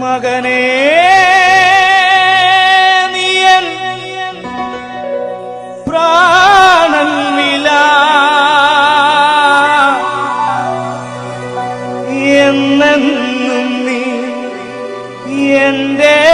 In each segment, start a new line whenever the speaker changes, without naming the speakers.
മകനേ നിയൻ പ്രാണൻ വില എന്നെന്നും നീ എന്റേതു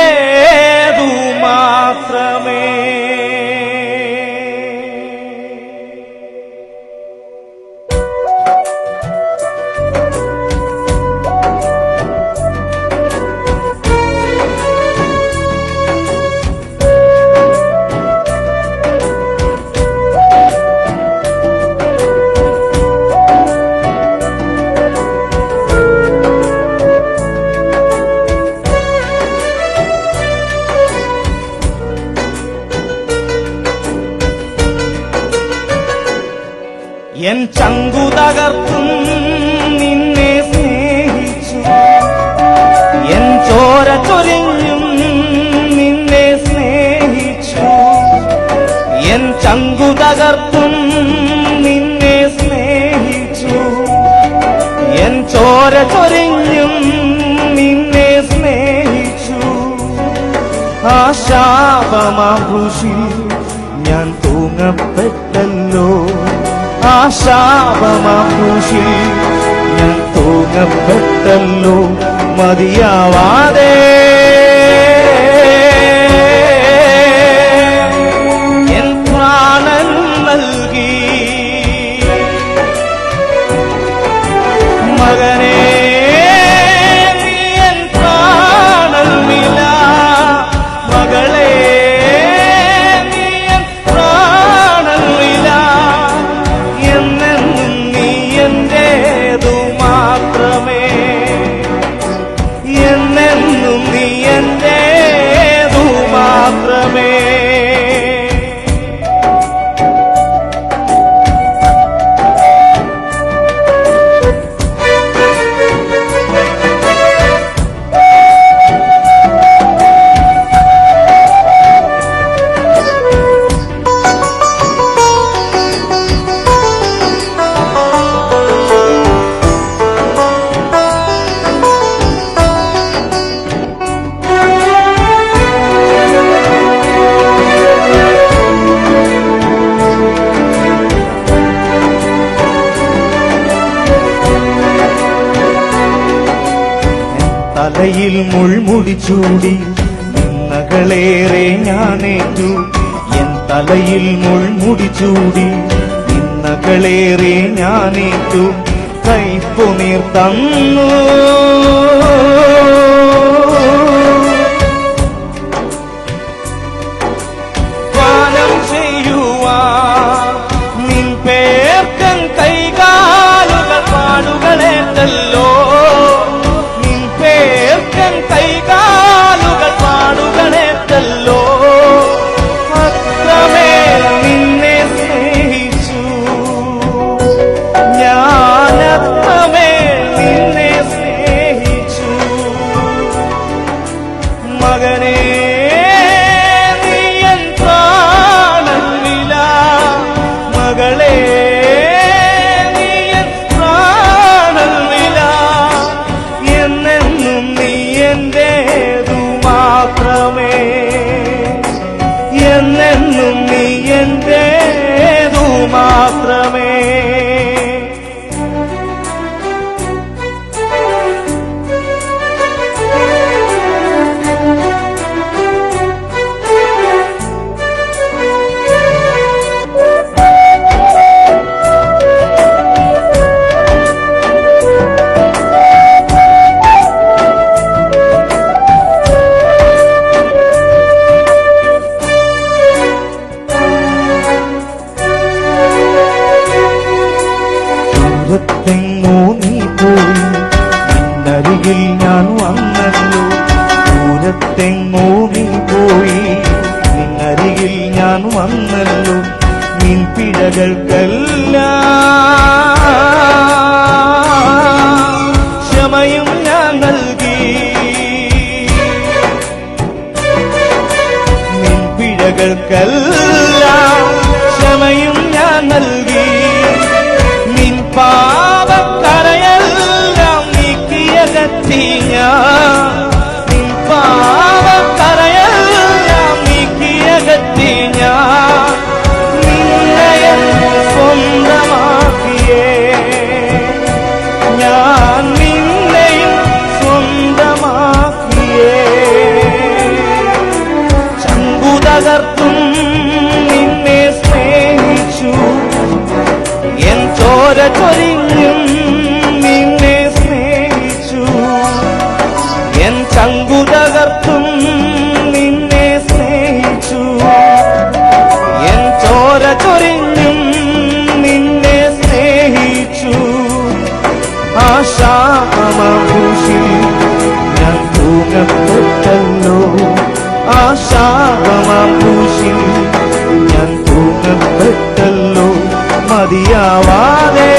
എൻ ചങ്കു തകർത്തും നിന്നെ സ്നേഹിച്ചു. എൻ ചോര ചൊരിഞ്ഞും നിന്നെ സ്നേഹിച്ചു. എൻ ചങ്കു തകർത്തും നിന്നെ സ്നേഹിച്ചു. എൻ ചോര ചൊരിഞ്ഞും നിന്നെ സ്നേഹിച്ചു. ആ ഞാൻ തൂങ്ങപ്പെട്ടല്ലോ ആ ശാപമാം ഋഷി ഞാൻ തൂങ്ങപ്പെട്ടല്ലോ മതിയാവാതെ. തലയിൽ മുൾമുടി ചൂടി നിന്നകളേറെ ഞാനേറ്റു. എൻ തലയിൽ മുൾമുടി ചൂടി നിന്നകളേറെ ഞാനേറ്റു. കൈപ്പുനീർ തന്നു. മകനേ ഞാൻ വന്നല്ലോ നിൻ പിഴകൾക്കെല്ലാം ക്ഷമയും ഞാൻ നൽകി. നിൻ പിഴകൾക്കെല്ലാം ക്ഷമയും ഞാൻ നൽകി. നിൻ പാപക്കരയെല്ലാം നീക്കിയകറ്റി ഞാൻ. ഞാൻ ചൊരിഞ്ഞും നിന്നെ സ്നേഹിച്ചു. എൻ ചോര ചൊരിഞ്ഞു மதியவாதே